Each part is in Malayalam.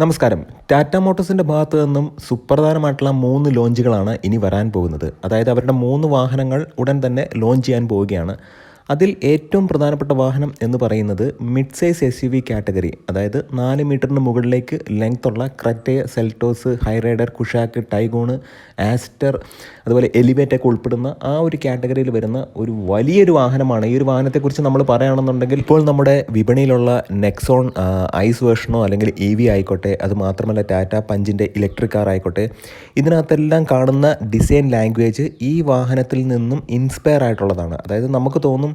നമസ്കാരം. ടാറ്റ മോട്ടോഴ്സിന്റെ ഭാഗത്തു നിന്നും സുപ്രധാനമായിട്ടുള്ള മൂന്ന് ലോഞ്ചുകളാണ് ഇനി വരാൻ പോകുന്നത്. അതായത് അവരുടെ മൂന്ന് വാഹനങ്ങൾ ഉടൻ തന്നെ ലോഞ്ച് ചെയ്യാൻ പോവുകയാണ്. അതിൽ ഏറ്റവും പ്രധാനപ്പെട്ട വാഹനം എന്ന് പറയുന്നത് mid size S U V category അതായത് നാല് മീറ്ററിന് മുകളിലേക്ക് ലെങ്ത്തുള്ള ഉള്ള Creta Seltos Hyryder Kushaq Taigun Astor അതുപോലെ എലിവേറ്റ് ഒക്കെ ഉൾപ്പെടുന്ന ആ ഒരു കാറ്റഗറിയിൽ വരുന്ന ഒരു വലിയൊരു വാഹനമാണ്. ഈ ഒരു വാഹനത്തെക്കുറിച്ച് നമ്മൾ പറയുകയാണെന്നുണ്ടെങ്കിൽ ഇപ്പോൾ നമ്മുടെ വിപണിയിലുള്ള നെക്സോൺ ഐസ് വേർഷനോ അല്ലെങ്കിൽ ഇ വി ആയിക്കോട്ടെ അത് മാത്രമല്ല ടാറ്റ പഞ്ചിന്റെ ഇലക്ട്രിക് കാർ ആയിക്കോട്ടെ ഇതിനകത്തെല്ലാം കാണുന്ന ഡിസൈൻ ലാംഗ്വേജ് ഈ വാഹനത്തിൽ നിന്നും ഇൻസ്പയർ ആയിട്ടുള്ളതാണ്. അതായത് നമുക്ക് തോന്നും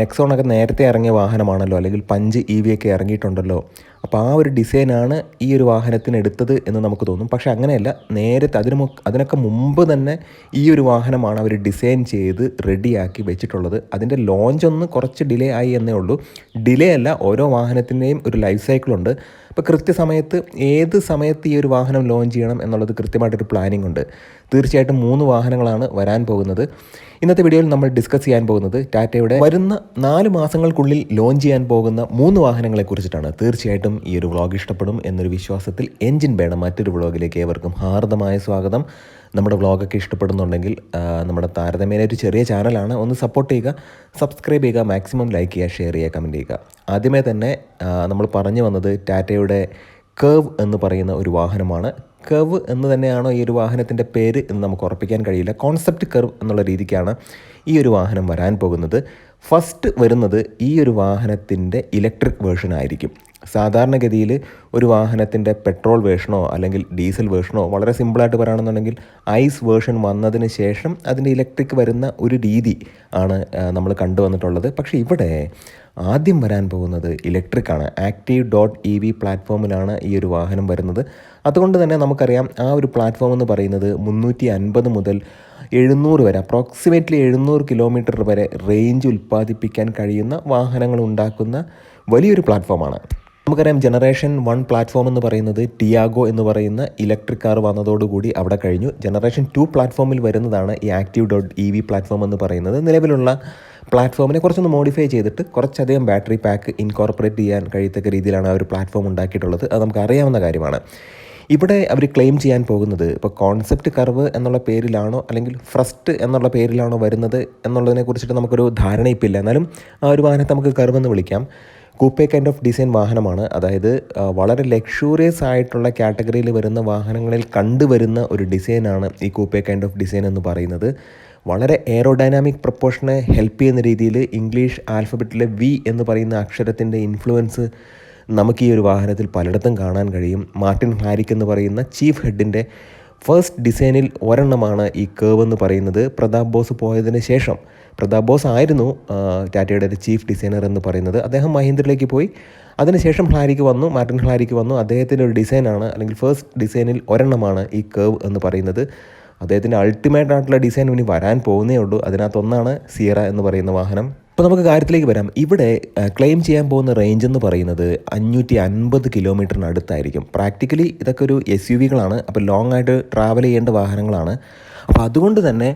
നെക്സോണൊക്കെ നേരത്തെ ഇറങ്ങിയ വാഹനമാണല്ലോ അല്ലെങ്കിൽ പഞ്ച് ഇ വി ഒക്കെ ഇറങ്ങിയിട്ടുണ്ടല്ലോ. അപ്പോൾ ആ ഒരു ഡിസൈനാണ് ഈ ഒരു വാഹനത്തിന് എടുത്തത് എന്ന് നമുക്ക് തോന്നും. പക്ഷേ അങ്ങനെയല്ല നേരത്തെ അതിന് അതിനൊക്കെ മുമ്പ് തന്നെ ഈ ഒരു വാഹനമാണ് അവർ ഡിസൈൻ ചെയ്ത് റെഡിയാക്കി വെച്ചിട്ടുള്ളത്. അതിന്റെ ലോഞ്ച് ഒന്ന് കുറച്ച് ഡിലേ ആയി എന്നേ ഉള്ളൂ. ഡിലേ അല്ല ഓരോ വാഹനത്തിന്റെയും ഒരു ലൈഫ് സൈക്കിളുണ്ട്. അപ്പോൾ കൃത്യസമയത്ത് ഏത് സമയത്ത് ഈ ഒരു വാഹനം ലോഞ്ച് ചെയ്യണം എന്നുള്ളത് കൃത്യമായിട്ടൊരു പ്ലാനിംഗ് ഉണ്ട്. തീർച്ചയായിട്ടും മൂന്ന് വാഹനങ്ങളാണ് വരാൻ പോകുന്നത്. ഇന്നത്തെ വീഡിയോയിൽ നമ്മൾ ഡിസ്കസ് ചെയ്യാൻ പോകുന്നത് ടാറ്റയുടെ വരുന്ന നാല് മാസങ്ങൾക്കുള്ളിൽ ലോഞ്ച് ചെയ്യാൻ പോകുന്ന മൂന്ന് വാഹനങ്ങളെ കുറിച്ചിട്ടാണ് തീർച്ചയായിട്ടും ഈ ഒരു വ്ളോഗ് ഇഷ്ടപ്പെടും എന്നൊരു വിശ്വാസത്തിൽ എൻജിൻ വേണം മറ്റൊരു വ്ളോഗിലേക്ക് ഏവർക്കും ഹാർദമായ സ്വാഗതം. നമ്മുടെ വ്ളോഗൊക്കെ ഇഷ്ടപ്പെടുന്നുണ്ടെങ്കിൽ നമ്മുടെ താരതമ്യേന ഒരു ചെറിയ ചാനലാണ്. ഒന്ന് സപ്പോർട്ട് ചെയ്യുക സബ്സ്ക്രൈബ് ചെയ്യുക മാക്സിമം ലൈക്ക് ചെയ്യുക ഷെയർ ചെയ്യുക കമന്റ് ചെയ്യുക. ആദ്യമേ തന്നെ നമ്മൾ പറഞ്ഞു വന്നത് ടാറ്റയുടെ കേവ് എന്ന് പറയുന്ന ഒരു വാഹനമാണ്. കർവ് എന്ന് തന്നെയാണോ ഈ ഒരു വാഹനത്തിന്റെ പേര് എന്ന് നമുക്ക് ഉറപ്പിക്കാൻ കഴിയില്ല. കോൺസെപ്റ്റ് കർവ് എന്നുള്ള രീതിക്കാണ് ഈ ഒരു വാഹനം വരാൻ പോകുന്നത്. ഫസ്റ്റ് വരുന്നത് ഈ ഒരു വാഹനത്തിന്റെ ഇലക്ട്രിക് വേർഷൻ ആയിരിക്കും. സാധാരണഗതിയിൽ ഒരു വാഹനത്തിന്റെ പെട്രോൾ വേർഷനോ അല്ലെങ്കിൽ ഡീസൽ വേർഷനോ വളരെ സിമ്പിളായിട്ട് പറയുകയാണെന്നുണ്ടെങ്കിൽ ഐസ് വേർഷൻ വന്നതിന് ശേഷം അതിന്റെ ഇലക്ട്രിക് വരുന്ന ഒരു രീതി ആണ് നമ്മൾ കണ്ടുവന്നിട്ടുള്ളത്. പക്ഷേ ഇവിടെ ആദ്യം വരാൻ പോകുന്നത് ഇലക്ട്രിക് ആണ്. ആക്റ്റീവ് ഡോട്ട് ഇ വി പ്ലാറ്റ്ഫോമിലാണ് ഈ ഒരു വാഹനം വരുന്നത്. അതുകൊണ്ട് തന്നെ നമുക്കറിയാം ആ ഒരു പ്ലാറ്റ്ഫോം എന്ന് പറയുന്നത് മുന്നൂറ്റി അൻപത് മുതൽ എഴുന്നൂറ് വരെ അപ്രോക്സിമേറ്റ്ലി എഴുന്നൂറ് കിലോമീറ്റർ വരെ റേഞ്ച് ഉൽപ്പാദിപ്പിക്കാൻ കഴിയുന്ന വാഹനങ്ങൾ ഉണ്ടാക്കുന്ന വലിയൊരു പ്ലാറ്റ്ഫോമാണ് നമുക്കറിയാം ജനറേഷൻ വൺ പ്ലാറ്റ്ഫോം എന്ന് പറയുന്നത് ടിയാഗോ എന്ന് പറയുന്ന ഇലക്ട്രിക് കാർ വന്നതോടുകൂടി അവിടെ കഴിഞ്ഞു. ജനറേഷൻ ടു പ്ലാറ്റ്ഫോമിൽ വരുന്നതാണ് ഈ active dot E V platform എന്ന് പറയുന്നത്. നിലവിലുള്ള പ്ലാറ്റ്ഫോമിനെ കുറച്ചൊന്ന് മോഡിഫൈ ചെയ്തിട്ട് കുറച്ചധികം ബാറ്ററി പാക്ക് ഇൻകോർപ്പറേറ്റ് ചെയ്യാൻ കഴിയത്തക്ക രീതിയിലാണ് ആ ഒരു പ്ലാറ്റ്ഫോം ഉണ്ടാക്കിയിട്ടുള്ളത്. അത് നമുക്ക് അറിയാവുന്ന കാര്യമാണ്. ഇവിടെ അവർ ക്ലെയിം ചെയ്യാൻ പോകുന്നത് ഇപ്പോൾ കോൺസെപ്റ്റ് കർവ് എന്നുള്ള പേരിലാണോ അല്ലെങ്കിൽ ഫ്രസ്റ്റ് എന്നുള്ള പേരിലാണോ വരുന്നത് എന്നുള്ളതിനെ കുറിച്ചിട്ട് നമുക്കൊരു ധാരണ ഇപ്പം ഇല്ല. എന്നാലും ആ ഒരു വാഹനത്തെ നമുക്ക് കർവ് എന്ന് വിളിക്കാം. കൂപ്പേ കൈൻഡ് ഓഫ് ഡിസൈൻ വാഹനമാണ്. അതായത് വളരെ ലക്ഷൂറിയസ് ആയിട്ടുള്ള കാറ്റഗറിയിൽ വരുന്ന വാഹനങ്ങളിൽ കണ്ടുവരുന്ന ഒരു ഡിസൈനാണ് ഈ കൂപ്പേ കൈൻഡ് ഓഫ് ഡിസൈൻ എന്ന് പറയുന്നത്. വളരെ എയറോഡൈനാമിക് പ്രപ്പോർഷനെ ഹെൽപ്പ് ചെയ്യുന്ന രീതിയിൽ ഇംഗ്ലീഷ് ആൽഫബറ്റിലെ വി എന്ന് പറയുന്ന അക്ഷരത്തിന്റെ ഇൻഫ്ലുവൻസ് നമുക്ക് ഈ ഒരു വാഹനത്തിൽ പലയിടത്തും കാണാൻ കഴിയും. മാർട്ടിൻ ഹാരിക് എന്ന് പറയുന്ന ചീഫ് ഹെഡിന്റെ ഫസ്റ്റ് ഡിസൈനിൽ ഒരെണ്ണമാണ് ഈ കേവ് എന്ന് പറയുന്നത്. പ്രതാപ് ബോസ് പോയതിന് ശേഷം പ്രതാപ് ബോസ് ആയിരുന്നു ടാറ്റയുടെ ഒരു ചീഫ് ഡിസൈനർ എന്ന് പറയുന്നത്. അദ്ദേഹം മഹീന്ദ്രയിലേക്ക് പോയി. അതിനുശേഷം ഹ്ലാരിക്ക് വന്നു മാർട്ടിൻ ഹ്ലാരിക്ക് വന്നു. അദ്ദേഹത്തിന്റെ ഒരു ഡിസൈനാണ് അല്ലെങ്കിൽ ഫസ്റ്റ് ഡിസൈനിൽ ഒരെണ്ണമാണ് ഈ കേവ് എന്ന് പറയുന്നത്. അദ്ദേഹത്തിന്റെ അൾട്ടിമേറ്റ് ആയിട്ടുള്ള ഡിസൈൻ ഇനി വരാൻ പോകുന്നേ ഉള്ളൂ. അതിനകത്തൊന്നാണ് സിയറ എന്ന് പറയുന്ന വാഹനം. അപ്പോൾ നമുക്ക് കാര്യത്തിലേക്ക് വരാം. ഇവിടെ ക്ലെയിം ചെയ്യാൻ പോകുന്ന റേഞ്ച് എന്ന് പറയുന്നത് അഞ്ഞൂറ്റി അൻപത് കിലോമീറ്ററിനടുത്തായിരിക്കും പ്രാക്ടിക്കലി ഇതൊക്കെ ഒരു എസ് യു വികളാണ് അപ്പോൾ ലോങ് ആയിട്ട് ട്രാവൽ ചെയ്യേണ്ട വാഹനങ്ങളാണ്. അപ്പോൾ അതുകൊണ്ട് തന്നെ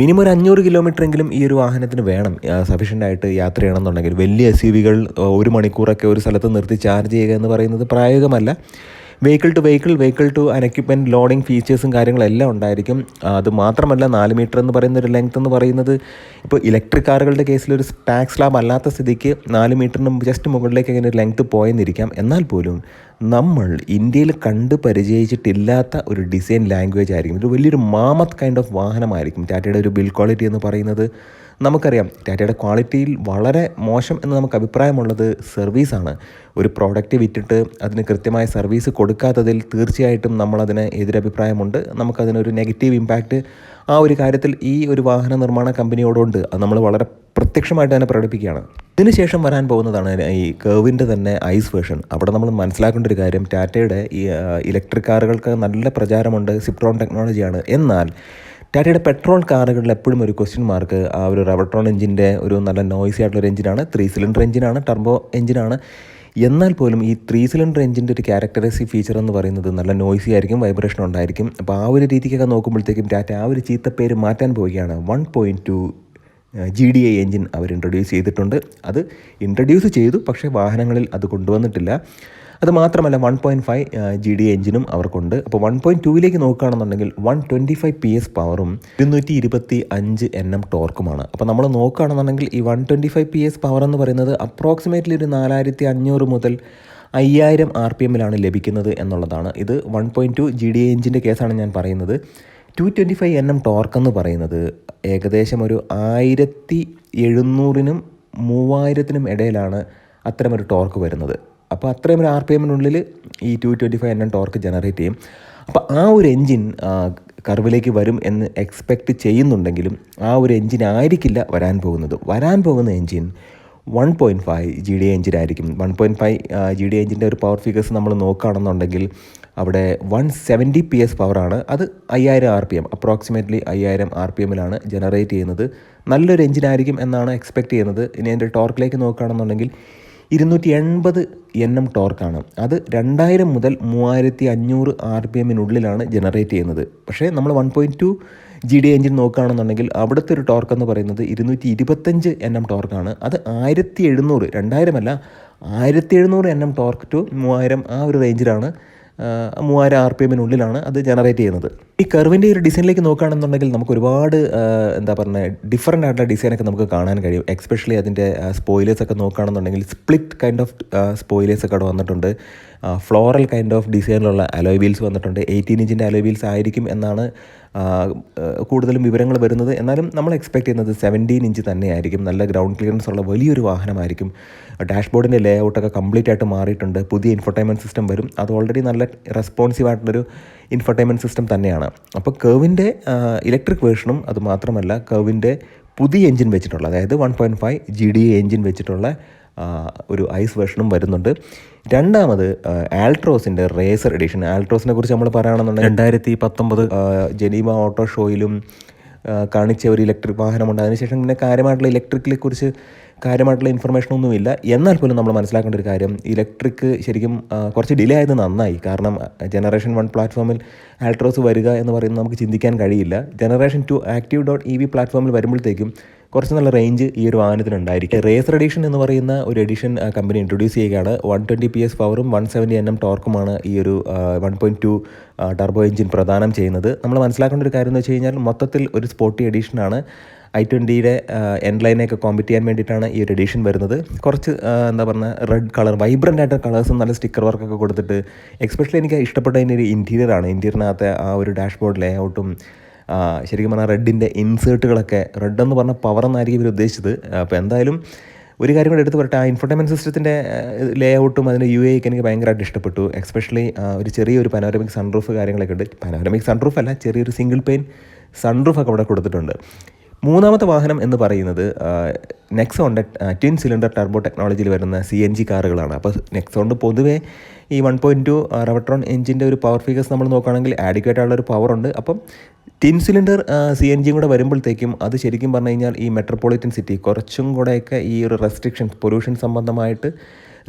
മിനിമം ഒരു അഞ്ഞൂറ് കിലോമീറ്റർ എങ്കിലും ഈ ഒരു വാഹനത്തിന് വേണം. സഫീഷ്യന്റ് ആയിട്ട് യാത്ര ചെയ്യണമെന്നുണ്ടെങ്കിൽ. വലിയ എസ് യു വികൾ ഒരു മണിക്കൂറൊക്കെ ഒരു സ്ഥലത്ത് നിർത്തി ചാർജ് ചെയ്യുക എന്ന് പറയുന്നത് പ്രായോഗികമല്ല. Vehicle to vehicle vehicle to an equipment loading ഫീച്ചേഴ്സും കാര്യങ്ങളെല്ലാം ഉണ്ടായിരിക്കും. അത് മാത്രമല്ല നാല് മീറ്റർ എന്ന് പറയുന്ന ഒരു ലെങ്ത് എന്ന് പറയുന്നത്. ഇപ്പോൾ ഇലക്ട്രിക് കാറുകളുടെ കേസിൽ ഒരു സ്പാക്ക് ലാബ് അല്ലാത്ത സ്ഥിതിക്ക് നാല് മീറ്ററിന് ജസ്റ്റ് മുകളിലേക്ക് അങ്ങനെ ഒരു ലെങ്ത് പോയെന്നിരിക്കാം. എന്നാൽ പോലും നമ്മൾ ഇന്ത്യയിൽ കണ്ട് പരിചയിച്ചിട്ടില്ലാത്ത ഒരു ഡിസൈൻ ലാംഗ്വേജ് ആയിരിക്കും. ഇത് വലിയൊരു മാമത്ത് കൈൻഡ് ഓഫ് വാഹനമായിരിക്കും. ടാറ്റയുടെ ഒരു ബിൽ ക്വാളിറ്റി എന്ന് പറയുന്നത്. നമുക്കറിയാം ടാറ്റയുടെ ക്വാളിറ്റിയിൽ വളരെ മോശം എന്ന് നമുക്ക് അഭിപ്രായമുള്ളത് സർവീസാണ്. ഒരു പ്രോഡക്റ്റ് വിറ്റിട്ട് അതിന് കൃത്യമായ സർവീസ് കൊടുക്കാത്തതിൽ തീർച്ചയായിട്ടും നമ്മളതിന് എതിരഭിപ്രായമുണ്ട്. നമുക്കതിനൊരു നെഗറ്റീവ് ഇമ്പാക്റ്റ് ആ ഒരു കാര്യത്തിൽ ഈ ഒരു വാഹന നിർമ്മാണ കമ്പനിയോടുണ്ട്. അത് നമ്മൾ വളരെ പ്രത്യക്ഷമായിട്ട് തന്നെ പ്രകടിപ്പിക്കുകയാണ്. ഇതിനുശേഷം വരാൻ പോകുന്നതാണ് ഈ കേവിന്റെ തന്നെ ഐസ് വേർഷൻ അവിടെ നമ്മൾ മനസ്സിലാക്കേണ്ട ഒരു കാര്യം ടാറ്റയുടെ ഈ ഇലക്ട്രിക് കാറുകൾക്ക് നല്ല പ്രചാരമുണ്ട് സിപ്ട്രോൺ ടെക്നോളജിയാണ് എന്നാൽ ടാറ്റയുടെ പെട്രോൾ കാറുകളിൽ എപ്പോഴും ഒരു ക്വസ്റ്റ്യൻ മാർക്ക് ആ ഒരു റെവട്രോൺ എഞ്ചിന്റെ ഒരു നല്ല നോയ്സി ആയിട്ടുള്ള ഒരു എഞ്ചിനാണ് ത്രീ സിലിണ്ടർ എഞ്ചിനാണ് ടർബോ എഞ്ചിനാണ് എന്നാൽ പോലും ഈ ത്രീ സിലിണ്ടർ എഞ്ചിന്റെ ഒരു ക്യാരക്ടറിസ്റ്റിക് ഫീച്ചർ എന്ന് പറയുന്നത് നല്ല നോയ്സി ആയിരിക്കും വൈബ്രേഷൻ ഉണ്ടായിരിക്കും. അപ്പോൾ ആ ഒരു രീതിക്കൊക്കെ നോക്കുമ്പോഴത്തേക്കും ടാറ്റ ആ ഒരു ചീത്തപ്പേര് മാറ്റാൻ പോവുകയാണ്. One point two G D I engine our introduce ചെയ്തിട്ടുണ്ട്. അത് ഇൻട്രൊഡ്യൂസ് ചെയ്തു പക്ഷേ വാഹനങ്ങളിൽ അത് കൊണ്ടുവന്നിട്ടില്ല. അത് മാത്രമല്ല one point five G D എഞ്ചിനും അവർക്കുണ്ട്. അപ്പോൾ വൺ പോയിന്റ് ടൂവിലേക്ക് നോക്കുകയാണെന്നുണ്ടെങ്കിൽ one twenty five P S പവറും ഇരുന്നൂറ്റി ഇരുപത്തി അഞ്ച് എൻ എം ടോർക്കുമാണ് അപ്പോൾ നമ്മൾ നോക്കുകയാണെന്നുണ്ടെങ്കിൽ ഈ one twenty five P S power എന്ന് പറയുന്നത് അപ്രോക്സിമേറ്റ്ലി ഒരു നാലായിരത്തി അഞ്ഞൂറ് മുതൽ അയ്യായിരം ആർ പി എമ്മിലാണ് ലഭിക്കുന്നത് എന്നുള്ളതാണ്. ഇത് one point two G D എഞ്ചിന്റെ കേസാണ് ഞാൻ പറയുന്നത്. Two twenty five N M torque എന്ന് പറയുന്നത് ഏകദേശം ഒരു ആയിരത്തി എഴുന്നൂറിനും മൂവായിരത്തിനും ഇടയിലാണ് അത്തരമൊരു ടോർക്ക് വരുന്നത്. അപ്പോൾ അത്രയും ഒരു ആർ പി എമ്മിനുള്ളിൽ ഈ two twenty five N M torque generate ചെയ്യും. അപ്പോൾ ആ ഒരു എൻജിൻ കർവിലേക്ക് വരും എന്ന് എക്സ്പെക്റ്റ് ചെയ്യുന്നുണ്ടെങ്കിലും ആ ഒരു എൻജിൻ ആയിരിക്കില്ല വരാൻ പോകുന്നത്. വരാൻ പോകുന്ന engine one point five G D എഞ്ചിനായിരിക്കും one point five G D എഞ്ചിന്റെ ഒരു പവർ ഫിഗേഴ്സ് നമ്മൾ നോക്കുകയാണെന്നുണ്ടെങ്കിൽ അവിടെ വൺ സെവന്റി പി എസ് പവറാണ് അത് അയ്യായിരം ആർ പി എം അപ്രോക്സിമേറ്റ്ലി അയ്യായിരം ആർ പി എമ്മിലാണ് ജനറേറ്റ് ചെയ്യുന്നത്. നല്ലൊരു എഞ്ചിനായിരിക്കും എന്നാണ് എക്സ്പെക്റ്റ് ചെയ്യുന്നത്. ഇനി അതിന്റെ ടോർക്കിലേക്ക് നോക്കുകയാണെന്നുണ്ടെങ്കിൽ ഇരുന്നൂറ്റി എൺപത് എൻ എം ടോർക്കാണ്. അത് രണ്ടായിരം മുതൽ മൂവായിരത്തി അഞ്ഞൂറ് ആർ പി എമ്മിനുള്ളിലാണ് ജനറേറ്റ് ചെയ്യുന്നത്. പക്ഷേ നമ്മൾ one point two G D engine നോക്കുകയാണെന്നുണ്ടെങ്കിൽ അവിടുത്തെ ഒരു ടോർക്ക് എന്ന് പറയുന്നത് ഇരുന്നൂറ്റി ഇരുപത്തഞ്ച് എൻ എം ടോർക്കാണ്. അത് ആയിരത്തി എഴുന്നൂറ് രണ്ടായിരമല്ല ആയിരത്തി എഴുന്നൂറ് എൻ എം ടോർക്ക് ടു മൂവായിരം ആ ഒരു റേഞ്ചിലാണ് മൂവായിരം ആർ പി എമ്മിനുള്ളിലാണ് അത് ജനറേറ്റ് ചെയ്യുന്നത്. ഈ കർവിന്റെ ഒരു ഡിസൈനിലേക്ക് നോക്കുകയാണെന്നുണ്ടെങ്കിൽ നമുക്ക് ഒരുപാട് എന്താ പറയുക ഡിഫറെന്റ് ആയിട്ടുള്ള ഡിസൈനൊക്കെ നമുക്ക് കാണാൻ കഴിയും. എക്സ്പെഷ്യലി അതിന്റെ സ്പോയിലേഴ്സ് ഒക്കെ നോക്കുകയാണെന്നുണ്ടെങ്കിൽ സ്പ്ലിറ്റ് കൈൻഡ് ഓഫ് സ്പോയിലേഴ്സ് ഒക്കെ അവിടെ വന്നിട്ടുണ്ട്. ഫ്ലോറൽ കൈൻഡ് ഓഫ് ഡിസൈനിലുള്ള അലോയ് വീൽസ് വന്നിട്ടുണ്ട്. എയ്റ്റീൻ ഇഞ്ചിന്റെ അലോയ് വീൽസ് ആയിരിക്കും എന്നാണ് കൂടുതലും വിവരങ്ങൾ വരുന്നത്. എന്നാലും നമ്മൾ എക്സ്പെക്ട് ചെയ്യുന്നത് സെവന്റീൻ ഇഞ്ച് തന്നെയായിരിക്കും. നല്ല ഗ്രൗണ്ട് ക്ലിയറൻസ് ഉള്ള വലിയൊരു വാഹനമായിരിക്കും. ഡാഷ്ബോർഡിന്റെ ലേ ഔട്ടൊക്കെ കംപ്ലീറ്റ് ആയിട്ട് മാറിയിട്ടുണ്ട്. പുതിയ ഇൻഫർടൈൻമെന്റ് സിസ്റ്റം വരും. അത് ഓൾറെഡി നല്ല റെസ്പോൺസീവ് ആയിട്ടുള്ളൊരു ഇൻഫർടൈൻമെന്റ് സിസ്റ്റം തന്നെയാണ്. അപ്പോൾ കർവിന്റെ ഇലക്ട്രിക് വേർഷനും അത് മാത്രമല്ല പുതിയ എഞ്ചിൻ വെച്ചിട്ടുള്ള അതായത് one point five G D engine വെച്ചിട്ടുള്ള ഒരു ഐസ് വേർഷനും വരുന്നുണ്ട്. രണ്ടാമത് ആൾട്രോസിന്റെ റേസർ എഡിഷൻ. ആൾട്രോസിനെ കുറിച്ച് നമ്മൾ പറയുകയാണെന്നുണ്ടെങ്കിൽ രണ്ടായിരത്തി പത്തൊമ്പത് ജനീവ ഓട്ടോ ഷോയിലും കാണിച്ച ഒരു ഇലക്ട്രിക് വാഹനമുണ്ട്. അതിനുശേഷം പിന്നെ കാര്യമായിട്ടുള്ള ഇലക്ട്രിക്കിനെ കുറിച്ച് കാര്യമായിട്ടുള്ള ഇൻഫർമേഷൻ ഒന്നുമില്ല എന്നാൽ പോലും നമ്മൾ മനസ്സിലാക്കേണ്ട ഒരു കാര്യം ഇലക്ട്രിക് ശരിക്കും കുറച്ച് ഡിലേ ആയത് നന്നായി. കാരണം ജനറേഷൻ വൺ പ്ലാറ്റ്ഫോമിൽ ആൾട്രോസ് വരിക എന്ന് പറയുന്നത് നമുക്ക് ചിന്തിക്കാൻ കഴിയില്ല. Generation two active dot E V പ്ലാറ്റ്ഫോമിൽ വരുമ്പോഴത്തേക്കും കുറച്ച് നല്ല റേഞ്ച് ഈ ഒരു വാഹനത്തിന് ഉണ്ടായിരിക്കും റേസർ എഡിഷൻ എന്ന് പറയുന്ന ഒരു എഡിഷൻ കമ്പനി ഇൻട്രൊഡ്യൂസ് ചെയ്യുകയാണ്. വൺ ട്വന്റി പി എസ് പവറും വൺ സെവന്റി എൻ എം ടോർക്കുമാണ് ഈ ഒരു one point two turbo engine പ്രദാനം ചെയ്യുന്നത്. നമ്മൾ മനസ്സിലാക്കേണ്ട ഒരു കാര്യം എന്ന് വെച്ച് കഴിഞ്ഞാൽ മൊത്തത്തിൽ ഒരു സ്പോർട്ടി എഡിഷനാണ് ഐ ട്വന്റിയുടെ എൻഡ് ലൈനെയൊക്കെ കോമ്പറ്റ് ചെയ്യാൻ വേണ്ടിയിട്ടാണ് ഈ ഒരു എഡിഷൻ വരുന്നത്. കുറച്ച് എന്താ പറയുക റെഡ് കളർ വൈബ്രന്റ് ആയിട്ട് കളേഴ്സും നല്ല സ്റ്റിക്കർ വർക്കൊക്കെ കൊടുത്തിട്ട് എക്സ്പെഷ്യലി എനിക്ക് ഇഷ്ടപ്പെട്ട അതിന്റെ ഒരു ഇന്റീരിയറാണ് ഇന്റീരിയറിനകത്തെ ആ ഒരു ഡാഷ്ബോർഡ് ലേ ഔട്ടും ശരിക്കും പറഞ്ഞാൽ റെഡിന്റെ ഇൻസേർട്ടുകളൊക്കെ റെഡ് എന്ന് പറഞ്ഞാൽ പവർ എന്നായിരിക്കും ഇവർ ഉദ്ദേശിച്ചത്. അപ്പോൾ എന്തായാലും ഒരു കാര്യം കൂടെ എടുത്ത് പറയട്ടെ ആ ഇൻഫർടൈൻമെന്റ് സിസ്റ്റത്തിന്റെ ലേ ഔട്ടും അതിന്റെ യു എക്ക് എനിക്ക് ഭയങ്കരമായിട്ട് ഇഷ്ടപ്പെട്ടു. എക്സ്പെഷ്യലി ഒരു ചെറിയൊരു പനോരമിക് സൺറൂഫ് കാര്യങ്ങളൊക്കെ ഉണ്ട്. പനോരമിക് സൺറൂഫ് അല്ല ചെറിയൊരു സിംഗിൾ പെയിൻ സൺറൂഫ് ഒക്കെ അവിടെ കൊടുത്തിട്ടുണ്ട്. മൂന്നാമത്തെ വാഹനം എന്ന് പറയുന്നത് നെക്സോണിന്റെ ട്വിൻ സിലിണ്ടർ ടർബോ ടെക്നോളജിയിൽ വരുന്ന സി എൻ ജി കാറുകളാണ്. അപ്പോൾ നെക്സോണിന്റെ പൊതുവേ ഈ വൺ പോയിന്റ് ടു റവട്രോൺ എഞ്ചിന്റെ ഒരു പവർ ഫിഗേഴ്സ് നമ്മൾ നോക്കുകയാണെങ്കിൽ ആഡിക്വേറ്റ് ആയിട്ടുള്ള ഒരു പവർ ഉണ്ട്. അപ്പം ടിൻ സിലിണ്ടർ സി എൻ ജിയും കൂടെ വരുമ്പോഴത്തേക്കും അത് ശരിക്കും പറഞ്ഞു കഴിഞ്ഞാൽ ഈ മെട്രോപൊളിറ്റൻ സിറ്റി കുറച്ചും കൂടെയൊക്കെ ഈ ഒരു റെസ്ട്രിക്ഷൻസ് പൊല്യൂഷൻ സംബന്ധമായിട്ട്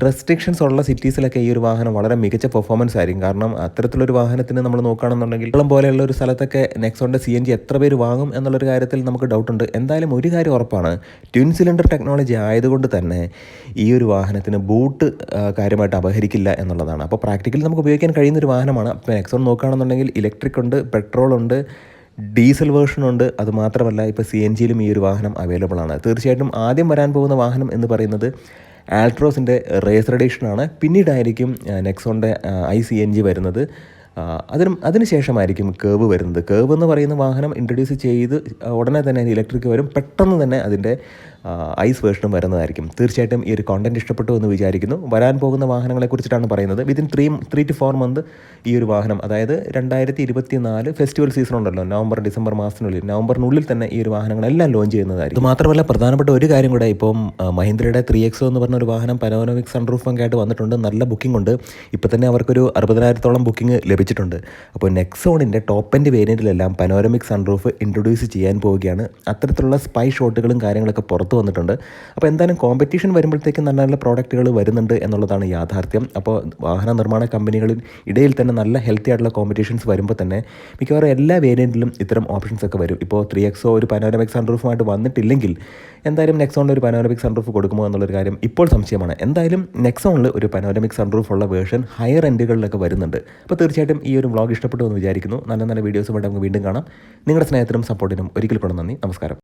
റെസ്ട്രിക്ഷൻസ് ഉള്ള സിറ്റീസിലൊക്കെ ഈ ഒരു വാഹനം വളരെ മികച്ച പെർഫോമൻസ് ആയിരിക്കും. കാരണം അത്തരത്തിലൊരു വാഹനത്തിന് നമ്മൾ നോക്കുകയാണെന്നുണ്ടെങ്കിൽ ഇളം പോലെയുള്ള ഒരു സ്ഥലത്തൊക്കെ നെക്സോണിന്റെ സി എൻ ജി എത്ര പേര് വാങ്ങും എന്നുള്ളൊരു കാര്യത്തിൽ നമുക്ക് ഡൗട്ടുണ്ട് എന്തായാലും ഒരു കാര്യം ഉറപ്പാണ്. ട്വിൻ സിലിണ്ടർ ടെക്നോളജി ആയതുകൊണ്ട് തന്നെ ഈ ഒരു വാഹനത്തിന് ബൂട്ട് കാര്യമായിട്ട് അപഹരിക്കില്ല എന്നുള്ളതാണ്. അപ്പോൾ പ്രാക്ടിക്കലി നമുക്ക് ഉപയോഗിക്കാൻ കഴിയുന്ന ഒരു വാഹനമാണ്. അപ്പോൾ നെക്സോൺ നോക്കുകയാണെന്നുണ്ടെങ്കിൽ ഇലക്ട്രിക് ഉണ്ട് പെട്രോൾ ഉണ്ട് ഡീസൽ വേർഷൻ ഉണ്ട് അത് മാത്രമല്ല ഇപ്പോൾ സി എൻ ജിയിലും ഈ ഒരു വാഹനം അവൈലബിൾ ആണ്. തീർച്ചയായിട്ടും ആദ്യം വരാൻ പോകുന്ന വാഹനം എന്ന് പറയുന്നത് ആൾട്രോസിന്റെ റേസർ എഡിഷനാണ് പിന്നീടായിരിക്കും നെക്സോണിന്റെ ഐ സി എൻ ജി വരുന്നത്. അതിനും അതിന് ശേഷമായിരിക്കും കേവ് വരുന്നത്. കേവ് എന്ന് പറയുന്ന വാഹനം ഇൻട്രൊഡ്യൂസ് ചെയ്ത് ഉടനെ തന്നെ ഇലക്ട്രിക് വരും. പെട്ടെന്ന് തന്നെ അതിന്റെ ഐസ് വേർഷനും വരുന്നതായിരിക്കും. തീർച്ചയായിട്ടും ഈ ഒരു കോണ്ടന്റ് ഇഷ്ടപ്പെട്ടു എന്ന് വിചാരിക്കുന്നു. വരാൻ പോകുന്ന വാഹനങ്ങളെ കുറിച്ചിട്ടാണ് പറയുന്നത്. Within three three to four month ഈ ഒരു വാഹനം അതായത് രണ്ടായിരത്തി ഇരുപത്തി നാല് ഫെസ്റ്റിവൽ സീസൺ ഉണ്ടല്ലോ നവംബർ ഡിസംബർ മാസത്തിനുള്ളിൽ. നവംബറിനുള്ളിൽ തന്നെ ഈ ഒരു വാഹനങ്ങളെല്ലാം ലോഞ്ച് ചെയ്യുന്നതായിരിക്കും. ഇത് മാത്രമല്ല പ്രധാനപ്പെട്ട ഒരു കാര്യം കൂടെ ഇപ്പം മഹീന്ദ്രയുടെ ത്രീ എക്സോ എന്ന് പറഞ്ഞ ഒരു വാഹനം പനോനമിക് സൺറൂഫ് ഒക്കെ ആയിട്ട് വന്നിട്ടുണ്ട്. നല്ല ബുക്കിംഗ് ഉണ്ട്. ഇപ്പോൾ തന്നെ അവർക്കൊരു അറുപതിനായിരത്തോളം ബുക്കിംഗ് ലഭിച്ചിട്ടുണ്ട്. അപ്പോൾ നെക്സോണിന്റെ ടോപ്പ് എൻഡ് വേരിയന്റിലെല്ലാം പനോരമിക് സൺറൂഫ് ഇൻട്രൊഡ്യൂസ് ചെയ്യാൻ പോവുകയാണ്. അത്തരത്തിലുള്ള സ്പൈ ഷോട്ടുകളും കാര്യങ്ങളൊക്കെ പുറത്തു വന്നിട്ടുണ്ട്. അപ്പോൾ എന്തായാലും കോമ്പറ്റീഷൻ വരുമ്പോഴത്തേക്കും നല്ല നല്ല പ്രോഡക്റ്റുകൾ വരുന്നുണ്ട് എന്നുള്ളതാണ് യാഥാർത്ഥ്യം. അപ്പോൾ വാഹന നിർമ്മാണ കമ്പനികളിൽ ഇടയിൽ തന്നെ നല്ല ഹെൽത്തി ആയിട്ടുള്ള കോമ്പറ്റീഷൻസ് വരുമ്പോൾ തന്നെ മിക്കവാറും എല്ലാ വേരിയന്റിലും ഇത്തരം ഓപ്ഷൻസ് ഒക്കെ വരും. ഇപ്പോൾ ത്രീ എക്സോ ഒരു പനോരമിക് സൺറൂഫുമായിട്ട് വന്നിട്ടില്ലെങ്കിൽ എന്തായാലും നെക്സോണിൽ ഒരു പനോരമിക് സൺറൂഫ് കൊടുക്കുമോ എന്നുള്ളൊരു കാര്യം ഇപ്പോൾ സംശയമാണ്. എന്തായാലും നെക്സോണിൽ ഒരു പനോരമിക് സൺറൂഫ് ഉള്ള വേർഷൻ ഹയർ എൻഡുകളിലൊക്കെ വരുന്നുണ്ട്. അപ്പോൾ തീർച്ചയായിട്ടും ഈ ഒരു വ്ളോഗ് ഇഷ്ടപ്പെട്ടു എന്ന് വിചാരിക്കുന്നു. നല്ല നല്ല വീഡിയോസുമായിട്ട് നമുക്ക് വീണ്ടും കാണാം. നിങ്ങളുടെ സ്നേഹത്തിനും സപ്പോർട്ടിനും ഒരിക്കൽ കൂടെ നന്ദി. നമസ്കാരം.